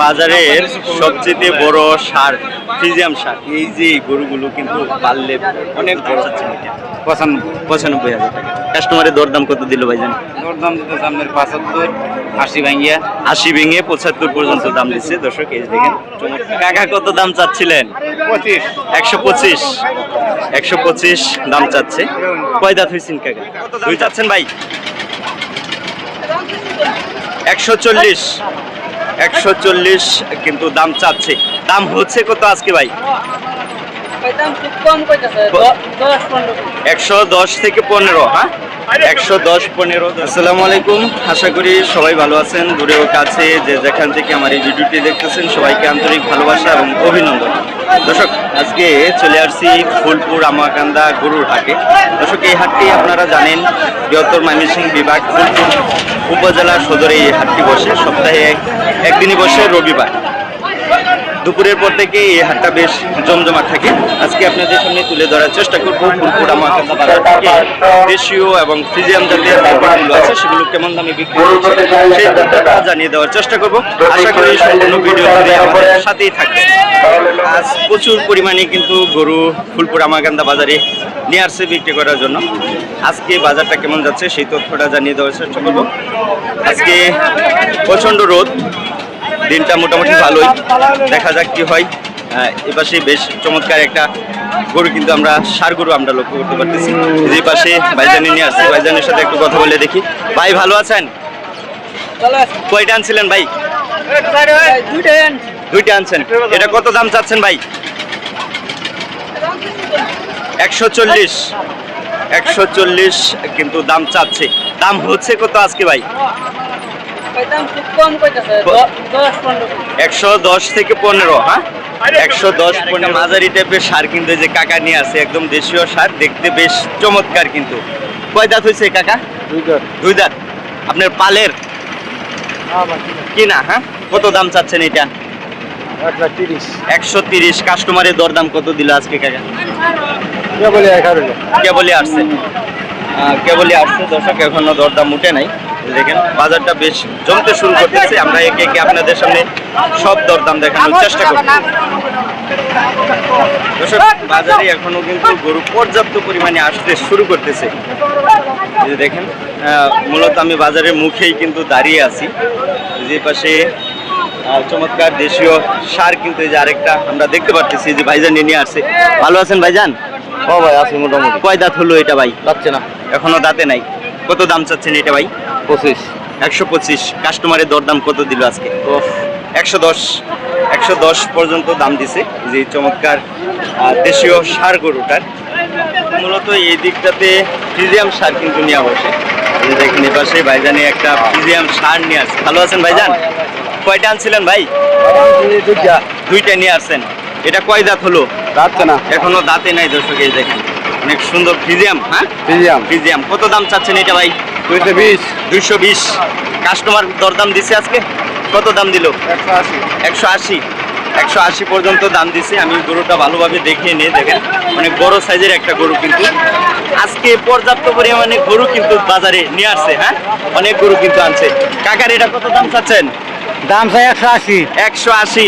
বাজারের সবচেয়ে বড় সার ফ্রিজিয়াম সার এই যে গরুগুলো কিন্তু পারলে অনেক বড় চাচ্ছে পঁচানব্বই পঁচানব্বই হাজার টাকা। কাস্টমারের দরদাম কত দিল ভাইজান? দরদাম দিতেছে আপনার পাঁচাত্তর আশি ভাঙ্গিয়া আশি ভেঙে পঁচাত্তর পর্যন্ত দাম দিচ্ছে। দর্শক এই দেখেন কাকা কত দাম চাচ্ছিলেন? পঁচিশ। একশো পঁচিশ। একশো পঁচিশ দাম চাচ্ছে। কয় দাঁত হয়েছেন কাকা? দুই চাচ্ছেন ভাই? একশো চল্লিশ। একশো চল্লিশ কিন্তু দাম চাচ্ছে। দাম হচ্ছে কত আজকে ভাই? একশো দশ থেকে পনেরো হ্যাঁ? একশো দশ পনেরো। আসসালামু আলাইকুম। আশা করি সবাই ভালো আছেন কাছে যে যেখান থেকে আমার এই ভিডিওটি দেখতেছেন সবাইকে আন্তরিক ভালোবাসা এবং অভিনন্দন। দর্শক আজকে চলে আসছি ফুলপুর আমাকান্দা গরুর হাটে। দর্শক এই হাটটি আপনারা জানেন বৃহত্তর ময়মনসিংহ বিভাগ ফুলপুর উপজেলা সদরে এই হাটটি বসে। সপ্তাহে এক- একদিনই বসে রবিবার। দুপুরের পর থেকে এই হাটটা বেশ জমজমাট থাকে। আজকে আপনাদের সামনে তুলে ধরার চেষ্টা করব ফুলপুরা বাজার থেকে দেশীয় এবং ফ্রিজিয়াম জাতীয় যেগুলো আছে, সেগুলো কেমন দামে বিক্রি হচ্ছে, সেই জানিয়ে দেওয়ার চেষ্টা করব। আশা করি সম্পূর্ণ ভিডিও আমাদের সাথেই থাকবে আজ প্রচুর পরিমাণে কিন্তু গরু ফুলপুরা মাকান্দা বাজারে নিয়ে আসছে বিক্রি করার জন্য। আজকে বাজারটা কেমন যাচ্ছে সেই তথ্যটা জানিয়ে দেওয়ার চেষ্টা করব। আজকে প্রচণ্ড রোদ দিনটা মোটামুটি ভালোই। দেখা যাক কি হয়। এপাশে বেশ চমৎকার একটা গরু কিন্তু আমরা, সার গরু আমরা লক্ষ্য করতে পারতেছি। যে পাশে ভাইজানি নিয়ে আসছে, ভাইজানের সাথে একটু কথা বলে দেখি। ভাই, ভালো আছেন? কয়টা আনছিলেন ভাই? দুইটা আনছেন। এটা কত দাম চাচ্ছেন ভাই? একশো চল্লিশ। একশো চল্লিশ কিন্তু দাম চাচ্ছে। দাম হচ্ছে কত আজকে ভাই? একশো দশ থেকে পনেরো হ্যাঁ? একশো দশ পনেরো। মাঝারি টাইপের সার কিন্তু এই যে কাকা নিয়ে আছে একদম দেশীয় সার দেখতে বেশ চমৎকার কিন্তু। কয় দাঁত হয়েছে কাকা? দুই দাঁত। আপনার পালের? কিনা। হ্যাঁ? কত দাম চাচ্ছেন এটা? তিরিশ। একশো তিরিশ। কাস্টমারের দরদাম কত দিল আজকে কাকা? কে কেবলই আসছে। কেবলই আসছে। দর্শক এখনও দরদাম উঠে নাই। দেখেন বাজারটা বেশ জমতে শুরু করতেছে আমরা একে একে আপনাদের সামনে সব দরদাম দেখানোর চেষ্টা করব। দর্শক বাজারে এখনও কিন্তু গরু পর্যাপ্ত পরিমাণে আসতে শুরু করতেছে। যে দেখেন মূলত আমি বাজারের মুখেই কিন্তু দাঁড়িয়ে আছি। যে পাশে চমৎকার দেশীয় সার কিন্তু এই যে আরেকটা আমরা দেখতে পাচ্ছি যে ভাইজান নিয়ে আসছে। ভালো আছেন ভাইজান? ও ভাই আছে মোটামুটি। কয় দাঁত হলো এটা ভাই? যাচ্ছে না। এখনও দাঁতে নাই। কত দাম চাচ্ছেন এটা ভাই? পঁচিশ। একশো পঁচিশ। কাস্টমারের দরদাম কত দিল আজকে? একশো দশ। একশো দশ পর্যন্ত দাম দিছে। যে চমৎকার দেশীয় সার গরুটার। মূলত এই দিকটাতে ফ্রিজিয়াম সার কিন্তু নিয়ে বসে এই যে দেখেন এপাশে ভাইজানি একটা ফ্রিজিয়াম সার নিয়ে আসছে। ভালো আছেন ভাইজান? কয়টা আনছিলেন ভাই? দুইটা নিয়ে আসছেন। এটা কয় দাঁত হলো? যাচ্ছে না। এখনও দাঁতে নাই দর্শক এই দেখেন। অনেক সুন্দর ফ্রিজিয়াম হ্যাঁ? ফ্রিজিয়াম। ফ্রিজিয়াম। কত দাম চাচ্ছেন এটা ভাই? দুইশো বিশ। দুইশো বিশ। কাস্টমার দরদাম দিছে আজকে? কত দাম দিল? একশো আশি। একশো আশি। একশো আশি পর্যন্ত দাম দিছে। আমি গরুটা ভালোভাবে দেখিয়ে নিয়ে দেখেন। অনেক বড় সাইজের একটা গরু কিন্তু। আজকে পর্যাপ্ত পরিমাণে গরু কিন্তু বাজারে নিয়ে আসছে হ্যাঁ? অনেক গরু কিন্তু আনছে। কাকার এটা কত দাম চাচ্ছেন? দাম চাই একশো আশি। একশো আশি।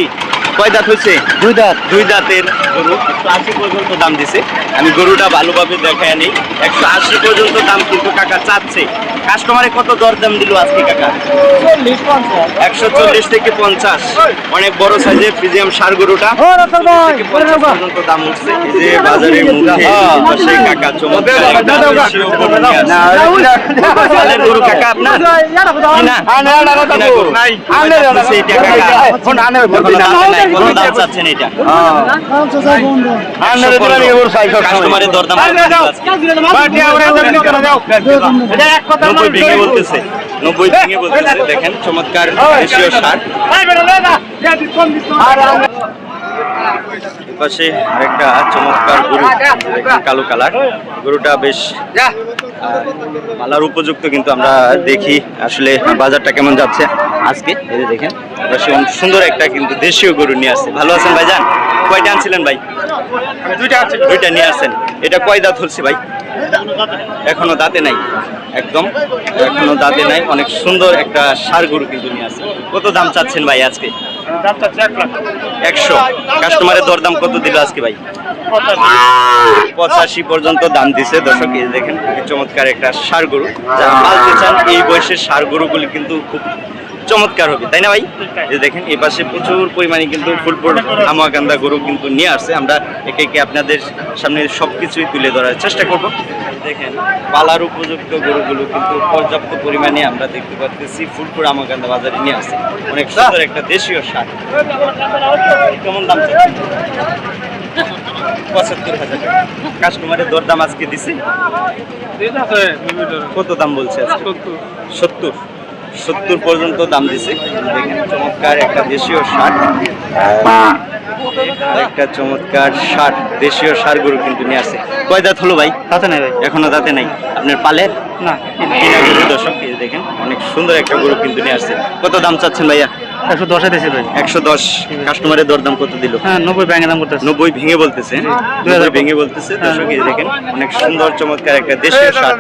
কয় দাঁত হচ্ছে দুই দাঁত দুই দাঁতের গরু একশো আশি পর্যন্ত দাম দিছে আমি গরুটা ভালোভাবে দেখায় নিই একশো আশি পর্যন্ত দাম কিন্তু কাকা চাচ্ছে কাস্টমারে কত দর দাম দিল আজকে কাকা একশো চল্লিশ থেকে পঞ্চাশ অনেক বড় সাইজের ফ্রিজিয়াম সার গরুটা পর্যন্ত দাম উঠছে যে বাজারের মুখে কাকা চমৎকার গরু কাকা আপনার কি না? কিনা গরু? বলছে এটা কাকা। এখনও দামে নাই। কত দাম চাচ্ছেন এটা। কাস্টমারের দরদাম কত দিল আজকে? নব্বই ভেঙে বলতেছে। নব্বই ভেঙে বলতেছে। দেখেন চমৎকার দেশীয় সার। পাশে আরেকটা চমৎকার গরু কালো কালার। গরুটা বেশ পালার উপযুক্ত কিন্তু আমরা দেখি আসলে বাজারটা কেমন যাচ্ছে। আজকে এই দেখেন সুন্দর একটা কিন্তু দেশীয় গরু নিয়ে আসছে। ভালো আছেন ভাইজান? কয়টা আনছিলেন ভাই? দুইটা দুইটা নিয়ে আসছেন। এটা কয় দাঁত হচ্ছে ভাই? এখনও দাঁতে নাই। একদম এখনও দাঁতে নাই। অনেক সুন্দর একটা সার গরু কিন্তু নিয়ে আসছে কত দাম চাচ্ছেন ভাই আজকে? একশো। কাস্টমারের দরদাম কত দিল আজকে ভাই? পঁচাশি। পর্যন্ত দাম দিছে। দর্শক এই দেখেন চমৎকার একটা সার গরু। যারা পালতে চান এই বয়সের সার গরুগুলি কিন্তু খুব চমৎকার হবে তাই না ভাই? দেখেন এই পাশে প্রচুর পরিমাণে কিন্তু ফুলপুর আমাকান্দা গরু কিন্তু নিয়ে আসছে। আমরা একে একে আপনাদের সামনে সব কিছুই তুলে ধরার চেষ্টা করব। দেখেন পালার উপযুক্ত গরুগুলো কিন্তু পর্যাপ্ত পরিমাণে আমরা দেখতে পাচ্ছি ফুলপুর আমাকান্দা বাজারে নিয়ে আসছে। অনেক সুন্দর একটা দেশীয় সার। কেমন দাম? পঁচাত্তর হাজার কাস্টমারের দরদাম আজকে দিছে? কত দাম বলছে আজকে? সত্তর। সত্তর পর্যন্ত দাম দিছে। দেখেন চমৎকার একটা দেশীয় শার্ট একটা চমৎকার শার্ট দেশীয় সার গরু কিন্তু নিয়ে আসে কয় দাঁত হলো ভাই? তাতে নাই ভাই। এখনও দাঁতে নাই। আপনার পালের না। দর্শক দেখেন অনেক সুন্দর একটা গরু কিন্তু নিয়ে আসছে। কত দাম চাচ্ছেন ভাইয়া? একশো দশে দিয়েছি ভাই একশো দশ কাস্টমারের দরদাম কত দিল? হ্যাঁ নব্বই ভেঙে দাম করতেছে। নব্বই ভেঙে বলতেছে হ্যাঁ? দুই হাজার ভেঙে বলতেছে। দর্শক এই দেখেন অনেক সুন্দর চমৎকার একটা দেশীয় সার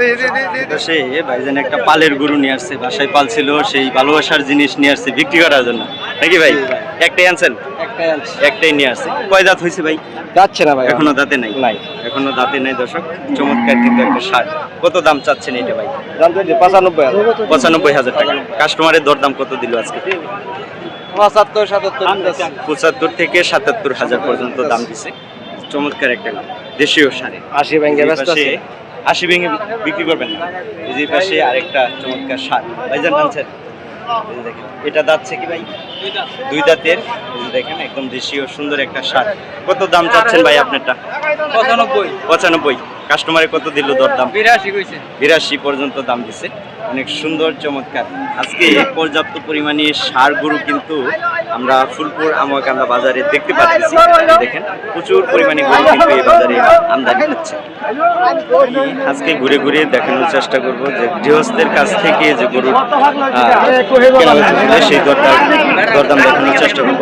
সে ভাইজান একটা পালের গরু নিয়ে আসছে বাসায় পাল ছিল সেই ভালোবাসার জিনিস নিয়ে আসছে বিক্রি করার জন্য। নাকি ভাই? একটাই আনছেন একটাই নিয়ে আসছে। কয় দাঁত হয়েছে ভাই? যাচ্ছে না ভাই। এখনও দাঁতে নাই? নাই। এখনও দাঁতে নাই দর্শক। চমৎকার কিন্তু একটা সার। কত দাম চাচ্ছেন এটা ভাই? দাম চলছে পঁচানব্বই পঁচানব্বই হাজার টাকা। কাস্টমারের দরদাম কত দিল আজকে? পঁচাত্তর সাতাত্তর পঁচাত্তর থেকে সাতাত্তর হাজার পর্যন্ত দাম দিছে। চমৎকার একটা দেশীয় সারে। আশি ব্যাংকে ব্যস্ত আছে। আশি ভেঙে বিক্রি করবেন না। এই পাশে আরেকটা চমৎকার সার। ভাইজান যে এটা দাঁতছে কি ভাই? দুই দাঁতের দেখেন একদম দেশীয় সুন্দর একটা সার কত দাম চাচ্ছেন ভাই আপনারটা? পঁচানব্বই। পঁচানব্বই। কাস্টমারে কত দিল দরদাম? বিরাশি বিরাশি পর্যন্ত দাম দিছে। অনেক সুন্দর, চমৎকার। আজকে পর্যাপ্ত পরিমাণে সার, গরু কিন্তু আমরা ফুলপুর আমাকান্দা বাজারে দেখতে পাচ্ছি। দেখেন, প্রচুর পরিমাণে গরু কিন্তু এই বাজারে আমদানি হচ্ছে। আজকে ঘুরে ঘুরে দেখানোর চেষ্টা করব যে গৃহস্থের কাছ থেকে যে গরু সেই দরদাম দরদাম দেখানোর চেষ্টা করব।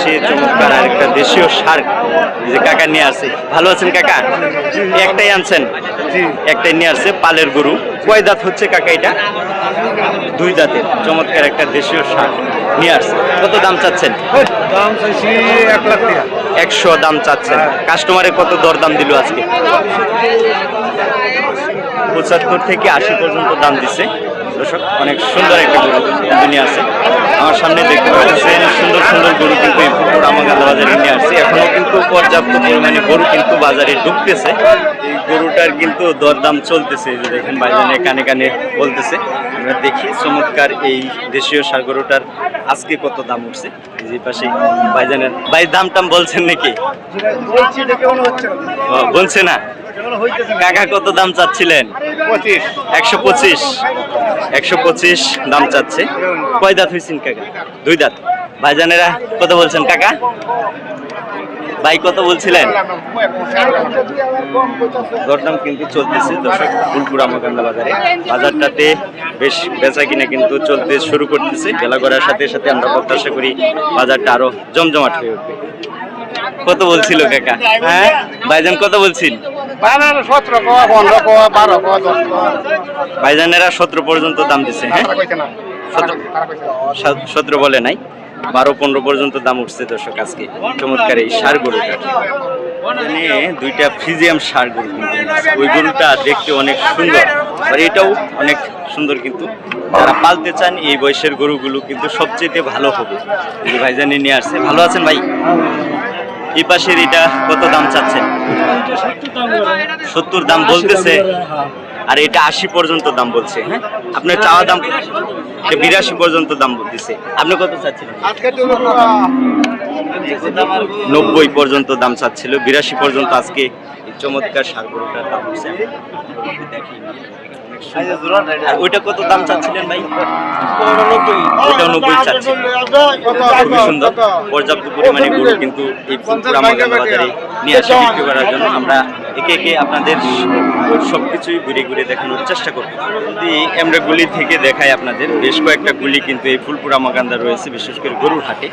সে চমৎকার আর একটা দেশীয় সার যে কাকা নিয়ে আসে। ভালো আছেন কাকা? একটাই আনছেন? একটাই নিয়ে আসছে পালের গরু। কয় দাঁত হচ্ছে কাকা এটা? দুই দাঁতের। চমৎকার একটা দেশীয় সার নিয়ে আসছে। কত দাম চাচ্ছেন? দাম চাইছি এক লাখ টাকা। একশো দাম চাচ্ছেন। কাস্টমারে কত দরদাম দিল আজকে? পঁচাত্তর থেকে আশি পর্যন্ত দাম দিছে। দর্শক অনেক সুন্দর একটা গরু কিন্তু নিয়ে আসে আমার সামনে দেখতে পাচ্ছেন সুন্দর সুন্দর গরু কিন্তু এই ফুটবল আমাগাদা বাজারে নিয়ে আসছে এখনও কিন্তু পর্যাপ্ত পরিমাণে গরু কিন্তু বাজারে ঢুকতেছে। এই গরুটার কিন্তু দরদাম চলতেছে দেখেন বাইজানে কানে কানে বলতেছে। আমরা দেখি চমৎকার এই দেশীয় সার গরুটার আজকে কত দাম উঠছে। যে পাশে বাইজানের ভাই দাম টাম বলছেন নাকি? বলছে না। কাকা কত দাম চাচ্ছিলেন? একশো পঁচিশ। একশো পঁচিশ দাম চাচ্ছে। কয় দাঁত হয়েছেন কাকা? দুই দাঁত। ভাইজানেরা কত বলছেন কাকা? ভাই কত বলছিলেন? দরদাম কিন্তু চলতেছে দর্শক ফুলপুর আমাকান্দা বাজারে। বাজারটাতে বেশ বেচা কিনা কিন্তু চলতে শুরু করতেছে। বেলা করার সাথে সাথে আমরা প্রত্যাশা করি বাজারটা আরও জমজমাট হয়ে উঠবে। কত বলছিল কাকা? হ্যাঁ? ভাইজান কত বলছিল? ভাইজানেরা সতেরো পর্যন্ত দাম দিচ্ছে হ্যাঁ? সতেরো বলে নাই। বারো পনেরো পর্যন্ত দাম উঠছে দর্শক আজকে। চমৎকার এই সার গরুটা। দুইটা ফ্রিজিয়াম সার গরু কিন্তু ওই গরুটা দেখতে অনেক সুন্দর। আর এটাও অনেক সুন্দর কিন্তু। যারা পালতে চান, এই বয়সের গরুগুলো কিন্তু সবচেয়ে ভালো হবে। এই ভাইজানি নিয়ে আসছে। ভালো আছেন ভাই? এই পাশের এটা কত দাম চাচ্ছেন? সত্তর দাম বলতেছে। আর এটা আশি পর্যন্ত দাম বলছে হ্যাঁ? আপনার চাওয়া দাম বিরাশি পর্যন্ত দাম বলতেছে আপনি কত চাচ্ছিলেন? নব্বই পর্যন্ত দাম চাচ্ছিল, বিরাশি পর্যন্ত আজকে চমৎকার সার গরুটার দাম হচ্ছে। ওইটা কত দাম ওইটাও নব্বই সুন্দর। পর্যাপ্ত পরিমাণে গরু কিন্তু এই বাজারে নিয়ে আসে বিক্রি করার জন্য। আমরা একে আপনাদের সবকিছুই ঘুরে ঘুরে দেখানোর চেষ্টা করব। যদি আমরা গুলি থেকে দেখাই আপনাদের বেশ কয়েকটা গুলি কিন্তু এই ফুলপুরা মাগান্দা রয়েছে বিশেষ করে গরুর হাটে।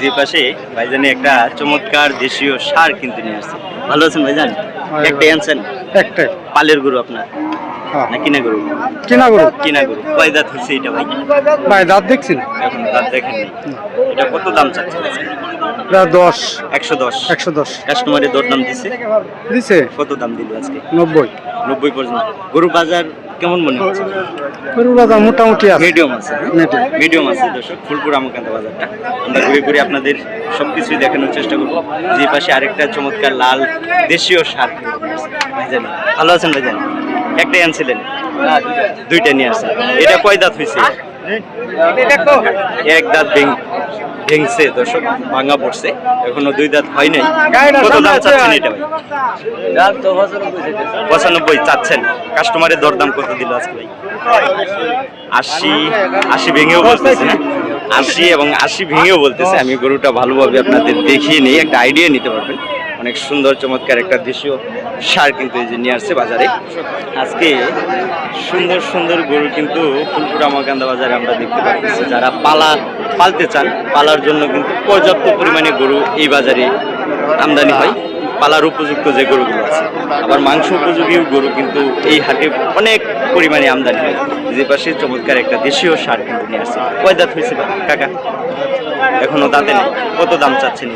যে পাশে ভাইজানি একটা চমৎকার দেশীয় সার কিন্তু নিয়ে আসছে। ভালো আছেন ভাইজান? একটাই আনছেন? একটাই। পালের গরু আপনার? হ্যাঁ। না কিনা গরু? কিনা গরু। কিনা গরু। কয় দাঁত হচ্ছে এটা ভাই? ভাই দাঁত দেখছি না। এখন দাঁত দেখেননি। এটা কত দাম চাচ্ছেন? দশ। একশো দশ। একশো দশ। কাস্টমারের দর দাম দিচ্ছে দিছে। কত দাম দিল আজকে? নব্বই। নব্বই পর্যন্ত। গরু বাজার কেমন মনে হচ্ছে? গরুর বাজার মোটামুটি আছে। মিডিয়াম আছে মিডিয়াম আছে দর্শক। ফুলপুর আমকান্ত বাজারটা। আমরা ঘুরে ঘুরে আপনাদের সবকিছুই দেখানোর চেষ্টা করব। যে পাশে আরেকটা চমৎকার লাল দেশীয় সার। ভাইজান ভালো আছেন ভাইজান? একটাই আনছিলেন? দুইটা নিয়ে আসছেন। এটা কয় দাঁত হয়েছে এক দাঁত ভেঙছে দর্শক ভাঙা পড়ছে। এখনও দুই দাঁত হয় নাই। কত দাম চাচ্ছেন এটা ভাই? পঁচানব্বই চাচ্ছেন। কাস্টমারের দরদাম কত দিল আজকে ভাই? আশি আশি ভেঙেও বলতেছে না? আশি এবং আশি ভেঙেও বলতেছে। আমি গরুটা ভালোভাবে আপনাদের দেখিয়ে নিই একটা আইডিয়া নিতে পারবেন। অনেক সুন্দর চমৎকার একটা দেশীয় সার কিন্তু এই যে নিয়ে আসছে বাজারে। আজকে সুন্দর সুন্দর গরু কিন্তু ফুলপুরা মাকান্দা বাজারে আমরা দেখতে পাচ্ছি। যারা পালা, পালতে চান, পালার জন্য কিন্তু পর্যাপ্ত পরিমাণে গরু এই বাজারে আমদানি হয়। পালার উপযুক্ত যে গরুগুলো আছে। আবার মাংস উপযোগী গরু কিন্তু এই হাটে অনেক পরিমাণে আমদানি হয়। যে পাশে চমৎকার একটা দেশীয় সার কিন্তু নিয়ে আসছে। কয় দাঁত হয়েছে কাকা? এখনও দাঁতে নেই। কত দাম চাচ্ছেন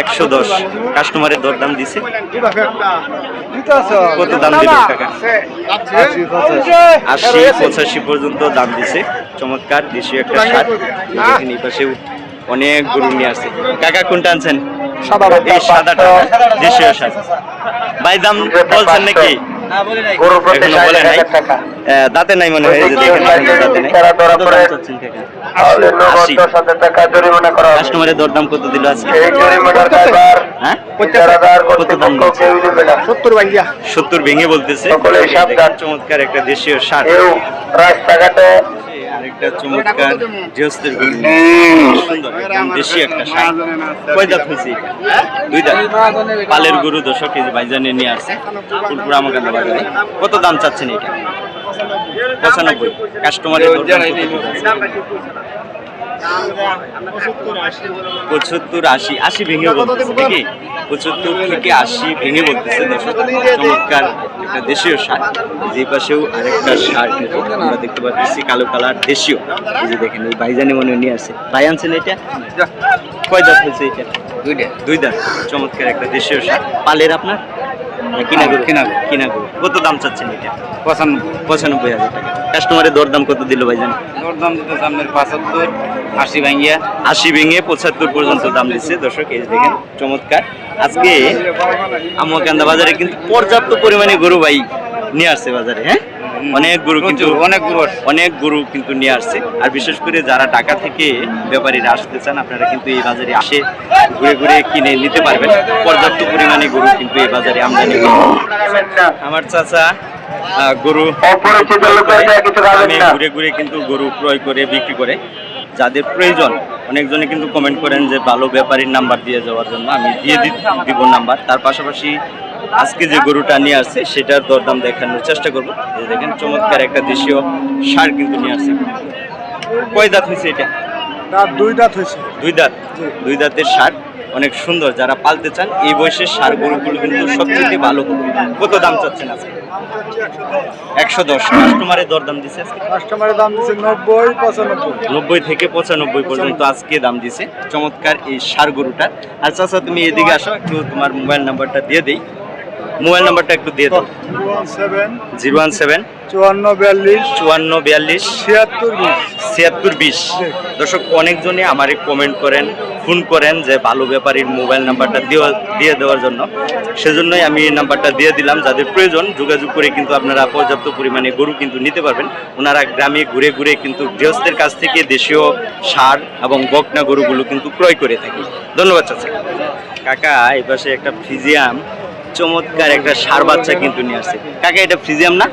একশো দশ। কাস্টমারের দর দাম দিছে? কত দাম দিল কাকা? আশি পঁচাশি। পর্যন্ত দাম দিছে। চমৎকার দেশীয় একটা সার দেখেন এই পাশেও অনেক গরু নিয়ে আসছে। কাকা কোনটা আনছেন? এই সাদাটা দেশীয় সার ভাই দাম বলছেন নাকি? দাঁতে নাই মনে হয় কাস্টমারের দরদাম কত দিল আজকে? হ্যাঁ? সত্তর ভেঙে বলতেছে। চমৎকার একটা দেশীয় সার। আরেকটা চমৎকার গৃহস্থের গরু সুন্দর দেশি একটা সার কয় দাঁত হয়েছে দুই দাঁত পালের গরু দশক কেজি বাইজানে নিয়ে আসছে। ফুলপুরা বাজারে কত দাম চাচ্ছেন এটা? পঁচানব্বই। কাস্টমারের পঁচাত্তর আশি। আশি ভেঙে বলতেছে নাকি? পঁচাত্তর থেকে আশি ভেঙে বলতেছে দর্শক চমৎকার একটা দেশীয় সার যে পাশেও আরেকটা সার কিন্তু আমরা দেখতে পাচ্ছি কালো কালার দেশীয়। এই যে দেখেন এই ভাইজানে মনে নিয়ে আসছে। ভাই আনছেন এটা? কয় দাঁত হয়েছে এটা? দুইটা দুই দাঁত। চমৎকার একটা দেশীয় সার পালের আপনার? কিনা গরু কিনা কিনা গরু কত দাম চাচ্ছেন এটা? পঁচানব্বই। পঁচানব্বই হাজার টাকা। কাস্টমারের দরদাম কত দিল ভাইজান? দাম দিতে সামনের পঁচাত্তর আশি ভাঙ্গিয়া। আশি ভেঙে পঁচাত্তর পর্যন্ত দাম দিচ্ছে। দর্শক এই দেখেন চমৎকার। আজকে আমকান্দা বাজারে কিন্তু পর্যাপ্ত পরিমাণে গরু ভাই নিয়ে আসছে বাজারে হ্যাঁ? অনেক গরু কিন্তু অনেক গরু অনেক গরু কিন্তু নিয়ে আসছে। আর বিশেষ করে যারা ঢাকা থেকে ব্যাপারীরা আসতে চান আপনারা কিন্তু এই বাজারে আসে ঘুরে ঘুরে কিনে নিতে পারবেন। পর্যাপ্ত পরিমাণে গরু কিন্তু এই বাজারে আমদানি আমার চাচা গরু আমি ঘুরে ঘুরে কিন্তু গরু ক্রয় করে বিক্রি করে। যাদের প্রয়োজন অনেকজনে কিন্তু কমেন্ট করেন যে ভালো ব্যাপারীর নাম্বার দিয়ে যাওয়ার জন্য আমি দিয়ে দি- দিব নাম্বার তার পাশাপাশি আজকে যে গরুটা নিয়ে আসছে সেটার দরদাম দেখানোর চেষ্টা করব। যে দেখেন চমৎকার একটা দেশীয় সার কিন্তু নিয়ে আসছে। কয় দাঁত হয়েছে এটা? দুই দাঁত হয়েছে। দুই দাঁত? দুই দাঁতের সার। অনেক সুন্দর। যারা পালতে চান এই বয়সের সার গরুগুলো কিন্তু সবচেয়ে ভালো। কত দাম চাচ্ছেন আজকে? একশো দশ। কাস্টমারের দরদাম দিচ্ছে কাস্টমারের দাম দিচ্ছে নব্বই পঁচানব্বই। নব্বই থেকে পঁচানব্বই পর্যন্ত আজকে দাম দিছে। চমৎকার এই সার গরুটা। আর চাচা তুমি এদিকে আসো একটু তোমার মোবাইল নাম্বারটা দিয়ে দেই। মোবাইল নাম্বারটা একটু দিয়ে দাও। জিরো ওয়ান সেভেন চুয়ান্ন বিয়াল্লিশ চুয়ান্ন বিয়াল্লিশ ছিয়াত্তর বিশ। ছিয়াত্তর বিশ। দর্শক অনেকজনে আমারে কমেন্ট করেন। ফোন করেন যে ভালো ব্যাপারীর মোবাইল নাম্বারটা দিয়ে দেওয়ার জন্য। সেজন্যই আমি নাম্বারটা দিয়ে দিলাম। যাদের প্রয়োজন, যোগাযোগ করে কিন্তু আপনারা পর্যাপ্ত পরিমাণে গরু কিন্তু নিতে পারবেন। ওনারা গ্রামে ঘুরে ঘুরে কিন্তু গৃহস্থের কাছ থেকে দেশীয় সার এবং বকনা গরুগুলো কিন্তু ক্রয় করে থাকি। ধন্যবাদ, চাচা। কাকা, এই পাশে একটা ফ্রিজিয়াম। চমৎকার একটা সার বাচ্চা কিন্তু নিয়ে আসছে। কাকা, এটা ফ্রিজিয়াম না?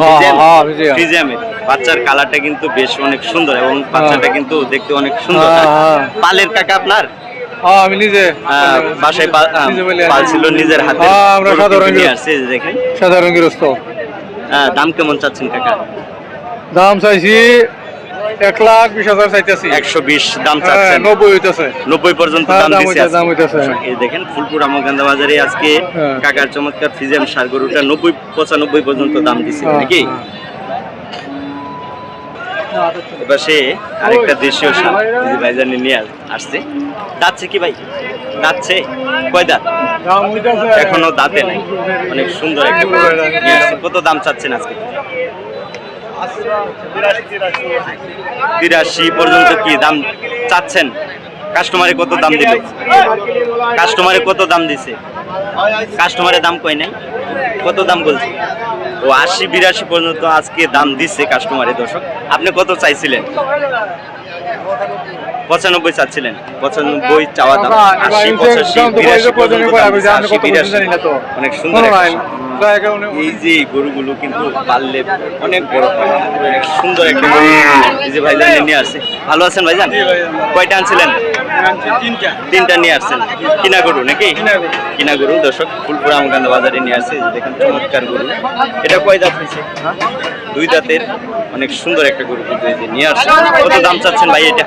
ফ্রিজিয়াম? বাচ্চার কালারটা কিন্তু বেশ অনেক সুন্দর এবং বাচ্চাটা কিন্তু দেখতে অনেক সুন্দর। হ্যাঁ, হ্যাঁ। পালের কাকা আপনার? হ্যাঁ আমি নিজে। বাসায় পা- আহ, নিজে বলে পাল ছিল নিজের হাতে। হ্যাঁ, আমরা সাধারণ। আসছে দেখেন। সাধারণ গৃহস্থ। দাম কেমন চাচ্ছেন কাকা? দাম চাইছি এক লাখ বিশ হাজার চাইতেছি। একশো বিশ দাম হ্যাঁ, নব্বই হইতেছে। নব্বই পর্যন্ত হ্যাঁ, দাম দাম দিচ্ছে দাম হইতেছে। এই দেখেন ফুলপুর আমগান্দা বাজারে আজকে হ্যাঁ। কাকার চমৎকার ফিজিয়াম সার গরুটা নব্বই পঁচানব্বই পর্যন্ত দাম দিচ্ছে নাকি? এবার সে আরেকটা দেশীয় সার এই যে ভাইজানি নিয়ে আসছে। দাঁতছে কি ভাই? দাঁতছে? কয় দাঁত? এখনও দাঁতে নাই। অনেক সুন্দর একটা। কত দাম চাচ্ছেন আজকে? তিরাশি পর্যন্ত কি দাম চাচ্ছেন? কাস্টমারে কত দাম দিল? কাস্টমারে কত দাম দিছে? কাস্টমারের দাম কয় নাই? কত দাম বলছে? ও আশি বিরাশি পর্যন্ত আজকে দাম দিচ্ছে কাস্টমারে দর্শক। আপনি কত চাইছিলেন? পঁচানব্বই চাচ্ছিলেন। পঁচানব্বই চাওয়া দাম। আশি পঁচাশি বিরাশি পর্যন্ত। অনেক সুন্দর। এই যে গরুগুলো কিন্তু পাললে অনেক বড় হয়। সুন্দর একটা গরু। এই যে ভাইজান নিয়ে আসছে। ভালো আছেন ভাইজান? কয়টা আনছিলেন? তিনটা। নিয়ে আসছেন। কিনা গরু নাকি? কিনা গরু। দর্শক ফুলপুরা আমকান্দা বাজারে নিয়ে আসছে। দেখেন চমৎকার গরু। এটা কয় দাঁত হয়েছে? দুই দাঁতের অনেক সুন্দর একটা গরু কিন্তু এই যে নিয়ে আসছে। কত দাম চাচ্ছেন ভাই এটা?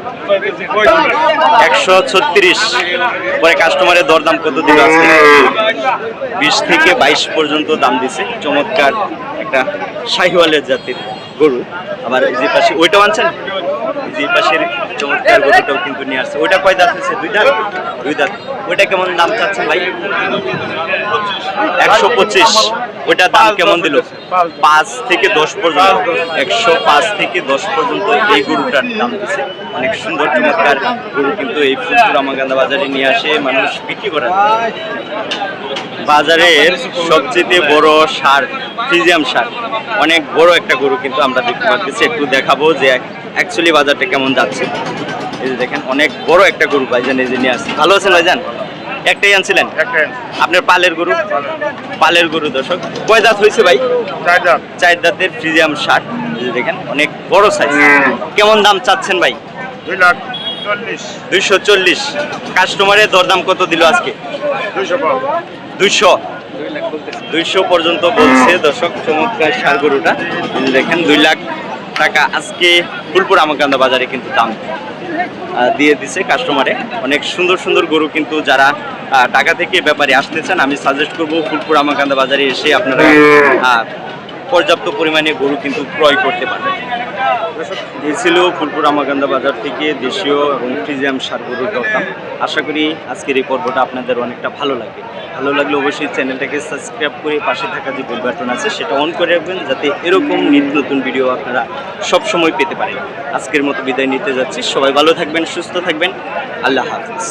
একশো ছত্রিশ। পরে কাস্টমারের দরদাম কত দিল আজকে? বিশ থেকে বাইশ পর্যন্ত দাম দিছে। চমৎকার একটা শাহিওয়ালের জাতির গরু। আবার এই যে পাশে ওইটাও আনছেন? যে পাশের চমৎকার গরুটাও কিন্তু নিয়ে আসছে। ওইটা কয় দাঁত হয়েছে দুই দাঁত? দুই দাঁত। ওইটা কেমন দাম চাচ্ছেন ভাই? একশো পঁচিশ। ওইটা দাম কেমন দিল? পাঁচ থেকে দশ পর্যন্ত একশো পাঁচ থেকে দশ পর্যন্ত এই গরুটার দাম দিচ্ছে অনেক সুন্দর চমৎকার গরু কিন্তু এই আমাগান্দা বাজারে নিয়ে আসে মানুষ বিক্রি করে। বাজারের সবচেয়ে বড় সার ফ্রিজিয়াম সার। অনেক বড় একটা গরু কিন্তু আমরা দেখতে পাচ্ছি। একটু দেখাবো যে অ্যাকচুয়ালি বাজারটা কেমন যাচ্ছে। এই যে দেখেন অনেক বড় একটা গরু ভাইজান এই যে নিয়ে আসছে। ভালো আছেন ভাইজান? একটাই আনছিলেন? আপনার পালের গরু? পালের। গরু দর্শক। কয় দাঁত হয়েছে ভাই? চার দাঁতের ফ্রিজিয়াম শার্ট দেখেন অনেক বড় সাইজ কেমন দাম চাচ্ছেন ভাই? দুই লাখ দুইশো চল্লিশ। কাস্টমারের দরদাম কত দিল আজকে? দুইশো দুইশো। পর্যন্ত বলছে দর্শক চমৎকার সার গরুটা। দেখেন দুই লাখ টাকা আজকে ফুলপুর আমাকান্দা বাজারে কিন্তু দাম। দিয়ে দিছে কাস্টমারে অনেক সুন্দর সুন্দর গরু কিন্তু যারা টাকা থেকে ব্যাপারে আসতে চান আমি সাজেস্ট করব ফুলপুর আমাকান্দা বাজারে এসে আপনারা আহ, পর্যাপ্ত পরিমাণে গরু কিন্তু ক্রয় করতে পারবেন। এই ফুলপুর আমাকান্দা বাজার থেকে দেশীয় এবং ফ্রিজিয়াম সার গরুর দরদাম আশা করি আজকের এই পর্বটা আপনাদের অনেকটা ভালো লাগবে ভালো লাগলে অবশ্যই চ্যানেলটাকে সাবস্ক্রাইব করে পাশে থাকা যে বাটন আছে, সেটা অন করে রাখবেন যাতে এরকম নিত্য নতুন ভিডিও আপনারা সব সময় পেতে পারেন। আজকের মতো বিদায় নিতে যাচ্ছি। সবাই ভালো থাকবেন, সুস্থ থাকবেন। আল্লাহ হাফিজ।